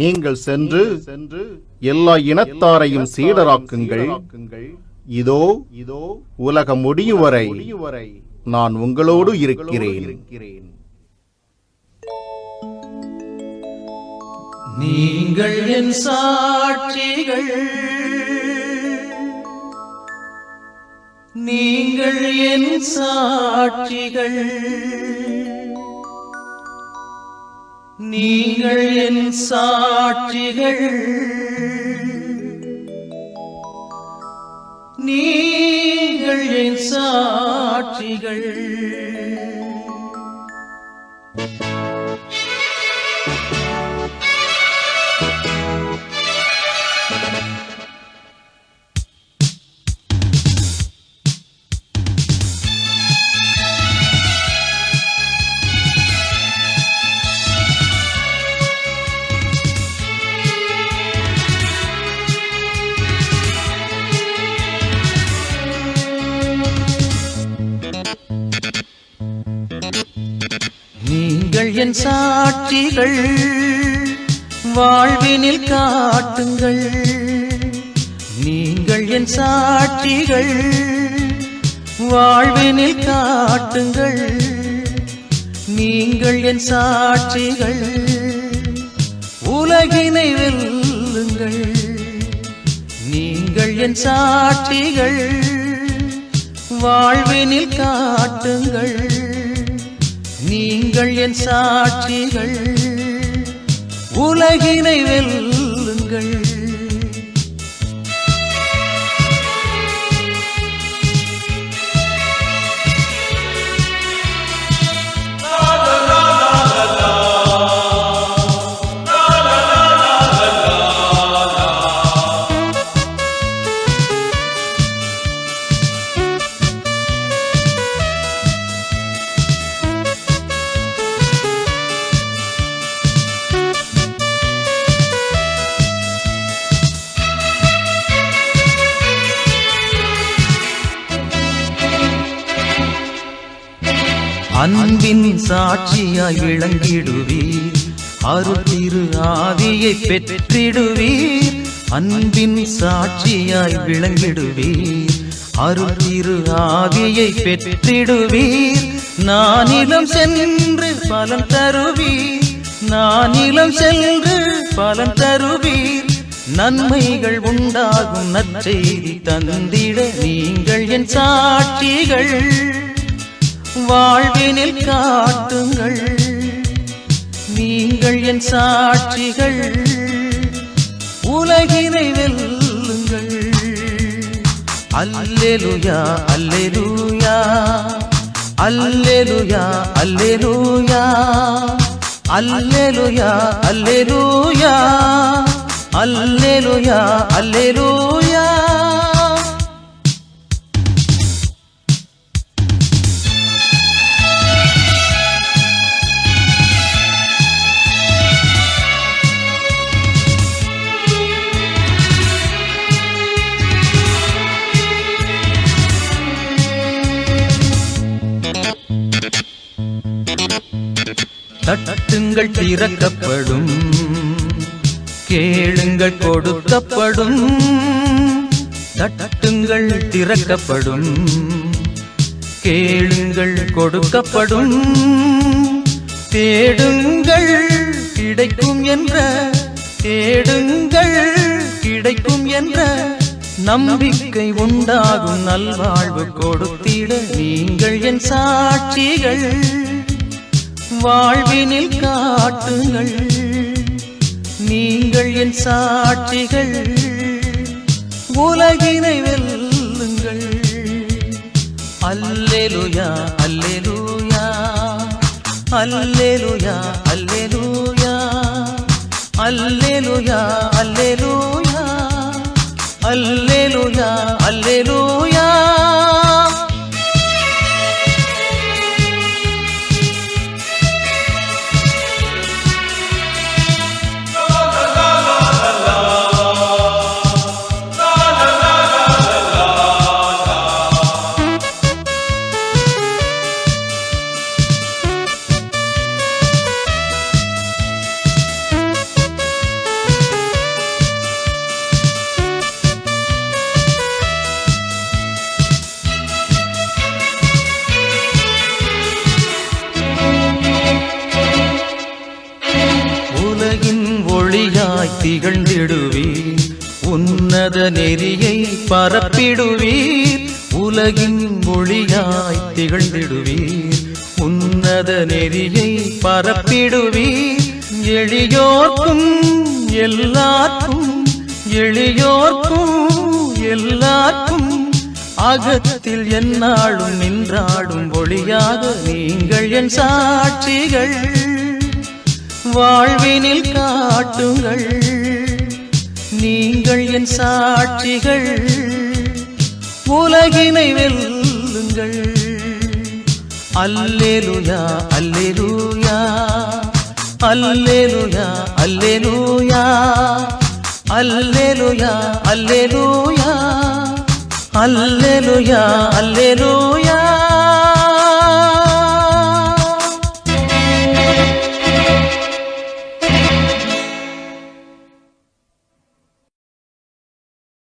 நீங்கள் சென்று சென்று எல்லா இனத்தாரையும் சீடராக்குங்கள். இதோ இதோ உலகம் முடியும் வரை நான் உங்களோடு இருக்கிறேன். நீங்கள் என் சாட்சிகள். நீங்கள் என் சாட்சிகள். நீங்கள் என் சாட்சிகள். நீங்கள் என் சாட்சிகள். நீங்கள் என் சாட்சிகள். வாழ்வினில் காட்டுங்கள். நீங்கள் என் சாட்சிகள். வாழ்வினில் காட்டுங்கள். நீங்கள் என் சாட்சிகள். உலகினை வெல்லுங்கள். நீங்கள் என் சாட்சிகள். வாழ்வினில் காட்டுங்கள். நீங்கள் என் சாட்சிகள். உலகினை வெல்ல அன்பின் சாட்சியாய் விளங்கிடுவீர். அருத்திரு ஆவியை பெற்றிடுவீர். அன்பின் சாட்சியாய் விளங்கிடுவீர். அருத்திரு ஆவியை பெற்றிடுவீர். நானிலம் சென்று பலன் தருவீர். நானிலம் சென்று பலன் தருவீர். நன்மைகள் உண்டாகும் நற்செய்தி தந்திட நீங்கள் என் சாட்சிகள். வாழ்வினில் காட்டுங்கள். நீங்கள் என் சாட்சிகள். உலகினை வெல்லுங்கள். அல்லேலுயா அல்லேலுயா. அல்லேலுயா அல்லேலுயா. அல்லேலுயா அல்லேலுயா. அல்லேலுயா அல்லேலுயா. கண்கள் திறக்கப்படும். கேளுங்கள் கொடுக்கப்படும். தட்டுங்கள் திறக்கப்படும். கேளுங்கள் கொடுக்கப்படும். தேடுங்கள் கிடைக்கும் என்ற. தேடுங்கள் கிடைக்கும் என்ற. நம்பிக்கை உண்டாகும் நல்வாழ்வு கொடுத்திட. நீங்கள் என் சாட்சிகள். வாழ்வினில் காட்டுங்கள். நீங்கள் என் சாட்சிகள். உலகினை வெல்லுங்கள். அல்லேலுயா அல்லேலுயா. அல்லேலுயா அல்லேலுயா. அல்லேலுயா அல்லேலுயா. அல்ல நெறியை பரப்பிடுவீர். உலகின் மொழியாய் திகழ்ந்திடுவீர். உன்னத நெறியை பரப்பிடுவீர். எளியோர்க்கும் எல்லாருக்கும் எளியோர்க்கும் எல்லாருக்கும் அகத்தில் என்னாலும் நின்றாடும் ஒளியாக நீங்கள் என் சாட்சிகள். வாழ்வினில் காட்டுங்கள். நீங்கள் என் சாட்சிகள். உலகினை வெல்லுங்கள். அல்லேலுயா அல்லேலூயா. அல்லேலுயா அல்லேலூயா. அல்லேலுயா அல்லேலூயா. அல்லேலுயா அல்லேலூயா.